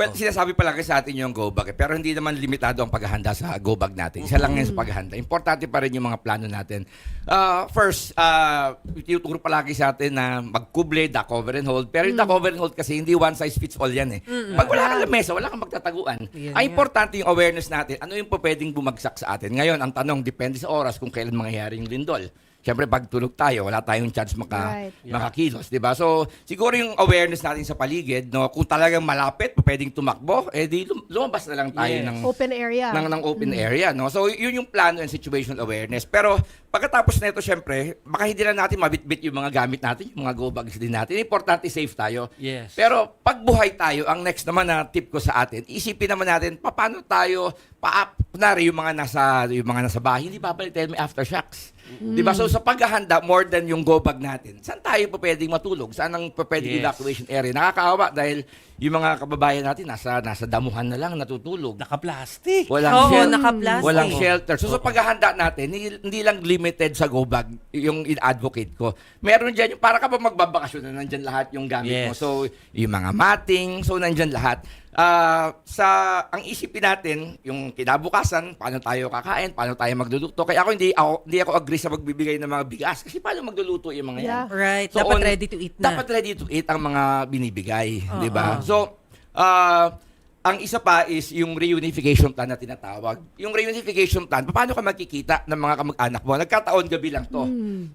Well, sinasabi pa lang kasi sa atin yung go bag, eh, pero hindi naman limitado ang paghahanda sa go bag natin. Isa lang yan sa paghahanda. Importante pa rin yung mga plano natin. Uh, first, uh, tinuturo palagi sa atin na magkuble, da cover and hold. Pero yung da cover and hold kasi hindi one size fits all yan eh. Pag wala kang lamesa, wala kang magtataguan. Yan ang importante yung awareness natin, ano yung po pwedeng bumagsak sa atin. Ngayon, ang tanong, depende sa oras kung kailan mangyayari yung lindol. Siyempre, pag tulog tayo, wala tayong chance maka, Right. makakilos, di ba? So, siguro yung awareness natin sa paligid, no, kung talagang malapit, pwedeng tumakbo, eh di lum- lumabas na lang tayo Yes. ng, Open area. ng, ng open area, no? So, yun yung plano and situational awareness. Pero, pagkatapos na ito, syempre, baka hindi na natin mabitbit yung mga gamit natin, yung mga go bags din natin. Importante, safe tayo. Yes. Pero, pag buhay tayo, ang next naman na tip ko sa atin, isipin naman natin, paano tayo, pa kunwari, yung mga nasa, yung mga nasa bahay, hindi babalik tayo may aftershocks. Di ba? So, sa paghahanda, more than yung go bag natin, saan tayo pa pwedeng matulog? Saan ang pa pwedeng Yes. evacuation area? Nakakaawa dahil yung mga kababayan natin nasa nasa damuhan na lang natutulog. Naka-plastic. Walang Oo, shel- naka-plastic. Walang shelter. So, sa paghahanda natin, hindi, hindi lang limited sa go bag yung in-advocate ko. Meron dyan, yung, para ka ba magbabakasyon na nandyan lahat yung gamit mo. Yes. So, yung mga matting, so nandyan lahat. Ah, sa ang isipin natin, yung kinabukasan, paano tayo kakain, paano tayo magluluto. Kaya ako hindi ako hindi ako agree sa magbibigay ng mga bigas kasi paano magluluto yung mga yan. Yeah. Right. So, Dapat on- ready to eat na. Dapat ready to eat ang mga binibigay, 'di ba? So, ah, ang isa pa is yung reunification plan na tinatawag. Yung reunification plan, paano ka magkikita ng mga kamag-anak mo? Nagkataon gabi lang to.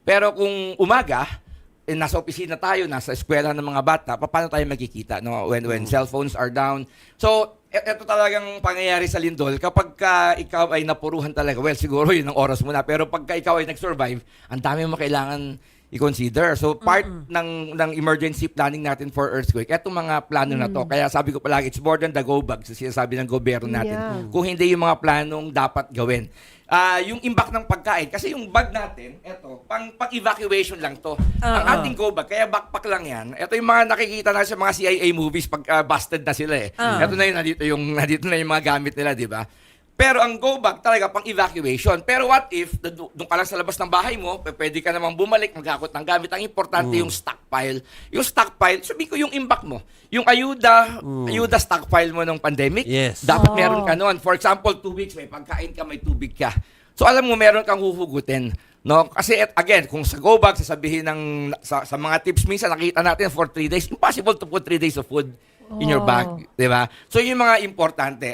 Pero kung umaga, eh, nasa opisina tayo, nasa eskwela ng mga bata, paano tayo magkikita no? when when cellphones are down? So, e- ito talagang pangyayari sa lindol. Kapag ka ikaw ay napuruhan talaga, well, siguro yun ang oras mo na. Pero pagka ikaw ay nag-survive, ang dami mo kailangan i-consider. So, part ng, ng emergency planning natin for earthquake, etong mga plano na to. Kaya sabi ko palagi, it's more than the go bag sa sinasabi ng gobyerno natin. Yeah. Kung hindi yung mga planong dapat gawin. Ah, yung imbak ng pagkain, kasi yung bag natin, eto, pang, pang evacuation lang to. Ang Oo. ating go bag, kaya backpack lang yan. Ito yung mga nakikita na sa mga CIA movies pag ah, busted na sila eh. Oo. Ito na yung, nandito yung, nandito na yung mga gamit nila, di ba? Pero ang go bag talaga pang evacuation. Pero what if, do- doon ka lang sa labas ng bahay mo, pwede ka namang bumalik, maghakot ng gamit. Ang importante yung stockpile. Yung stockpile, sabi ko yung imbak mo. Yung ayuda, ayuda stockpile mo ng pandemic, Yes. dapat Oh. meron ka noon. For example, two weeks, may pagkain ka, may tubig ka. So alam mo, meron kang huhugutin. No? Kasi at, again, kung sa go bag, sasabihin ng, sa, sa mga tips minsan, nakita natin for three days, impossible to put three days of food in your Oh. bag. Di ba? So yung mga importante.